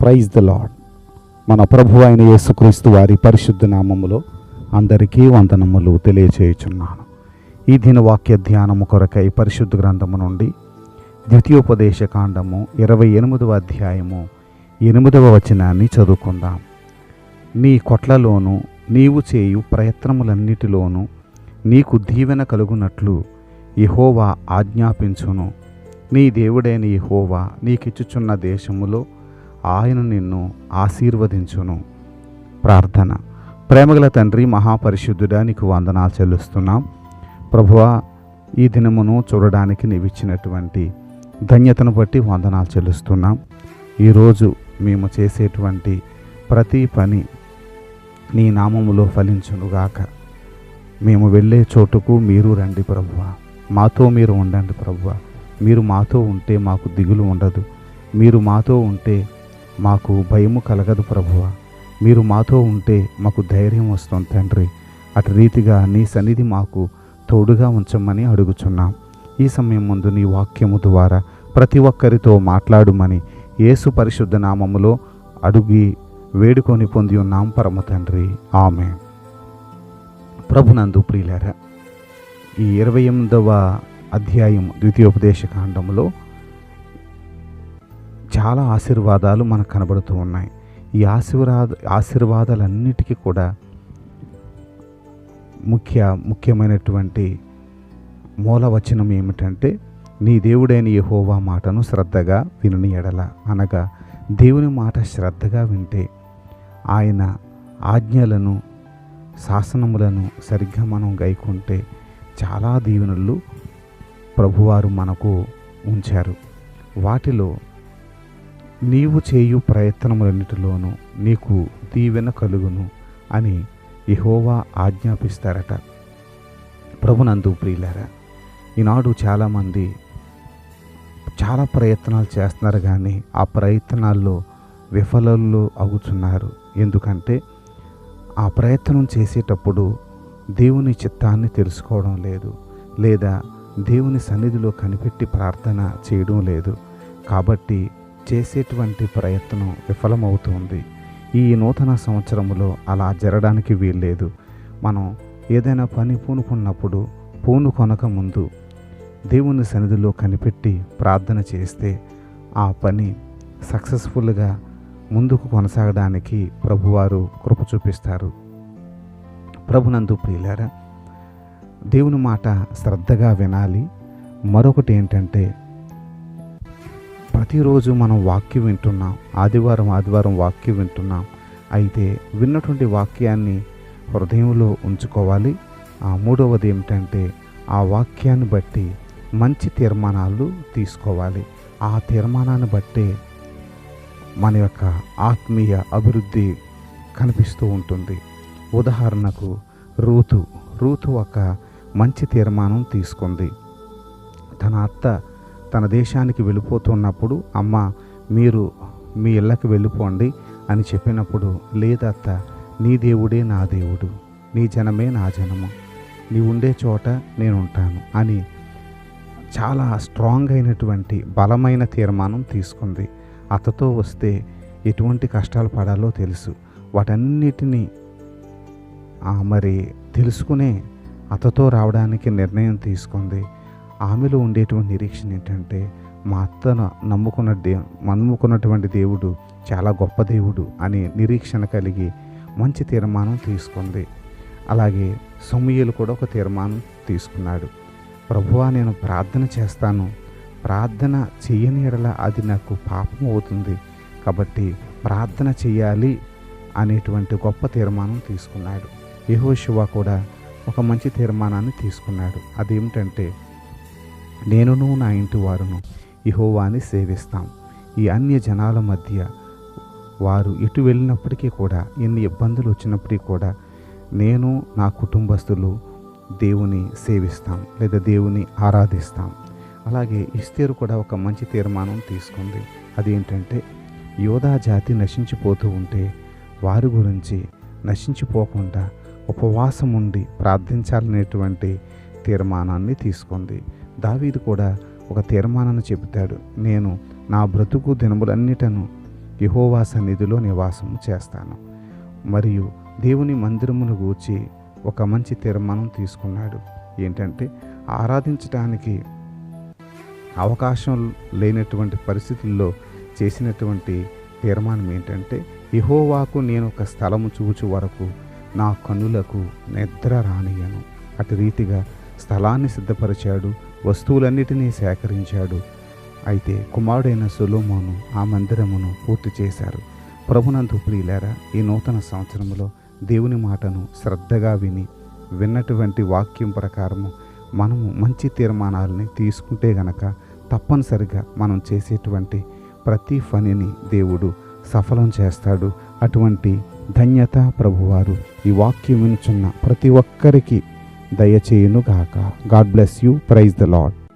Praise the lord మన ప్రభు అయిన యేసుక్రీస్తు వారి పరిశుద్ధ నామములో అందరికీ వందనములు తెలియచేయుచున్నాను. ఈ దిన వాక్య ధ్యానము కొరకై పరిశుద్ధ గ్రంథము నుండి ద్వితీయోపదేశ కాండము ఇరవై ఎనిమిదవ అధ్యాయము ఎనిమిదవ వచనాన్ని చదువుకుందాం. నీ కొట్లలోను నీవు చేయు ప్రయత్నములన్నిటిలోనూ నీకు దీవెన కలుగునట్లు యహోవా ఆజ్ఞాపించును. నీ దేవుడైన యహోవా నీకిచ్చుచున్న దేశములో ఆయన నిన్ను ఆశీర్వదించును. ప్రార్థన. ప్రేమగల తండ్రి మహాపరిశుద్ధుడా నీకు వందనాలు చెల్లిస్తున్నాం. ప్రభువా ఈ దినమును చూడడానికి నీవిచ్చినటువంటి ధన్యతను బట్టి వందనాలు చెల్లిస్తున్నాం. ఈరోజు మేము చేసేటువంటి ప్రతి పని నీ నామములో ఫలించునుగాక. మేము వెళ్ళే చోటుకు మీరు రండి ప్రభువ. మాతో మీరు ఉండండి ప్రభువ. మీరు మాతో ఉంటే మాకు దిగులు ఉండదు. మీరు మాతో ఉంటే మాకు భయము కలగదు ప్రభువ. మీరు మాతో ఉంటే మాకు ధైర్యం వస్తుంది తండ్రి. అటు రీతిగా నీ సన్నిధి మాకు తోడుగా ఉంచమని అడుగుచున్నాం. ఈ సమయం ముందు నీ వాక్యము ద్వారా ప్రతి ఒక్కరితో మాట్లాడుమని యేసు పరిశుద్ధ నామములో అడుగి వేడుకొని పొంది ఉన్నాం పరమ తండ్రి. ఆమె ప్రభునందు ప్రియులారా ఈ ఇరవై ఎనిమిదవ అధ్యాయం ద్వితీయోపదేశ కాండంలో చాలా ఆశీర్వాదాలు మనకు కనబడుతూ ఉన్నాయి. ఈ ఆశీర్వాద ఆశీర్వాదాలన్నిటికీ కూడా ముఖ్య ముఖ్యమైనటువంటి మూలవచనం ఏమిటంటే నీ దేవుడైన యహోవా మాటను శ్రద్ధగా వినని ఎడల. అనగా దేవుని మాట శ్రద్ధగా వింటే ఆయన ఆజ్ఞలను శాసనములను సరిగ్గా మనం గైకుంటే చాలా దీవెనలు ప్రభువారు మనకు ఉంచారు. వాటిలో నీవు చేయు ప్రయత్నములన్నిటిలోనూ నీకు దీవెన కలుగును అని యహోవా ఆజ్ఞాపిస్తారట. ప్రభునందు ప్రియులారా ఈనాడు చాలామంది చాలా ప్రయత్నాలు చేస్తున్నారు కానీ ఆ ప్రయత్నాల్లో విఫలలు అవుతున్నారు. ఎందుకంటే ఆ ప్రయత్నం చేసేటప్పుడు దేవుని చిత్తాన్ని తెలుసుకోవడం లేదు లేదా దేవుని సన్నిధిలో కనిపెట్టి ప్రార్థన చేయడం లేదు. కాబట్టి చేసేటువంటి ప్రయత్నం విఫలమవుతుంది. ఈ నూతన సంవత్సరంలో అలా జరగడానికి వీల్లేదు. మనం ఏదైనా పని పూనుకున్నప్పుడు పూనుకొనక ముందు దేవుని సన్నిధిలో కనిపెట్టి ప్రార్థన చేస్తే ఆ పని సక్సెస్ఫుల్గా ముందుకు కొనసాగడానికి ప్రభువారు కృప చూపిస్తారు. ప్రభునందు ప్రియులారా దేవుని మాట శ్రద్ధగా వినాలి. మరొకటి ఏంటంటే ప్రతిరోజు మనం వాక్యం వింటున్నాం. ఆదివారం ఆదివారం వాక్యం వింటున్నాం. అయితే విన్నటువంటి వాక్యాన్ని హృదయంలో ఉంచుకోవాలి. ఆ మూడవది ఏమిటంటే ఆ వాక్యాన్ని బట్టి మంచి తీర్మానాలు తీసుకోవాలి. ఆ తీర్మానాన్ని బట్టే మన యొక్క ఆత్మీయ అభివృద్ధి కనిపిస్తూ ఉంటుంది. ఉదాహరణకు రూతు. రూతు ఒక మంచి తీర్మానం తీసుకుంది. తన అత్త తన దేశానికి వెళ్ళిపోతున్నప్పుడు అమ్మ మీరు మీ ఇళ్ళకి వెళ్ళిపోండి అని చెప్పినప్పుడు లేదత్త నీ దేవుడే నా దేవుడు నీ జనమే నా జనము నీ ఉండే చోట నేను ఉంటాను అని చాలా స్ట్రాంగ్ అయినటువంటి బలమైన తీర్మానం తీసుకుంది. అతతో వస్తే ఎటువంటి కష్టాలు పడాలో తెలుసు. వాటన్నిటినీ మరి తెలుసుకునే అతతో రావడానికి నిర్ణయం తీసుకుంది. ఆమెలో ఉండేటువంటి నిరీక్షణ ఏంటంటే మా అత్తను నమ్ముకున్న దే నమ్ముకున్నటువంటి దేవుడు చాలా గొప్ప దేవుడు అనే నిరీక్షణ కలిగి మంచి తీర్మానం తీసుకుంది. అలాగే సమూయేలు కూడా ఒక తీర్మానం తీసుకున్నాడు. ప్రభువా నేను ప్రార్థన చేస్తాను. ప్రార్థన చేయని ఎడల అది నాకు పాపం అవుతుంది. కాబట్టి ప్రార్థన చేయాలి అనేటువంటి గొప్ప తీర్మానం తీసుకున్నాడు. యెహోషువ కూడా ఒక మంచి తీర్మానాన్ని తీసుకున్నాడు. అదేమిటంటే నేనును నా ఇంటి వారును. ఇహోవాని సేవిస్తాం. ఈ అన్య జనాల మధ్య వారు ఎటు వెళ్ళినప్పటికీ కూడా ఎన్ని ఇబ్బందులు వచ్చినప్పటికీ కూడా నేను నా కుటుంబస్తులు దేవుని సేవిస్తాం లేదా దేవుని ఆరాధిస్తాం. అలాగే ఇస్తేరు కూడా ఒక మంచి తీర్మానం తీసుకుంది. అదేంటంటే యోధా జాతి నశించిపోతూ ఉంటే వారి గురించి నశించిపోకుండా ఉపవాసం ఉండి ప్రార్థించాలనేటువంటి తీర్మానాన్ని తీసుకుంది. దావీదు కూడా ఒక తీర్మానాన్ని చెబుతాడు. నేను నా బ్రతుకు దినములన్నిటను యహోవా సన్నిధిలో నివాసం చేస్తాను. మరియు దేవుని మందిరమును గూర్చి ఒక మంచి తీర్మానం తీసుకున్నాడు. ఏంటంటే ఆరాధించడానికి అవకాశం లేనటువంటి పరిస్థితుల్లో చేసినటువంటి తీర్మానం ఏంటంటే ఇహోవాకు నేను ఒక స్థలము చూచు వరకు నా కన్నులకు నిద్ర రానియను అటు రీతిగా స్థలాన్ని సిద్ధపరిచాడు. వస్తువులన్నిటినీ సేకరించాడు. అయితే కుమారుడైన సొలోమోను ఆ మందిరమును పూర్తి చేశారు. ప్రభునందు ప్రియులారా ఈ నూతన సంవత్సరంలో దేవుని మాటను శ్రద్ధగా విని విన్నటువంటి వాక్యం ప్రకారము మనము మంచి తీర్మానాలని తీసుకుంటే గనక తప్పనిసరిగా మనం చేసేటువంటి ప్రతి పనిని దేవుడు సఫలం చేస్తాడు. అటువంటి ధన్యత ప్రభువారు ఈ వాక్యం వినుచున్న ప్రతి ఒక్కరికి దయచేయునుగాక. God bless you praise the Lord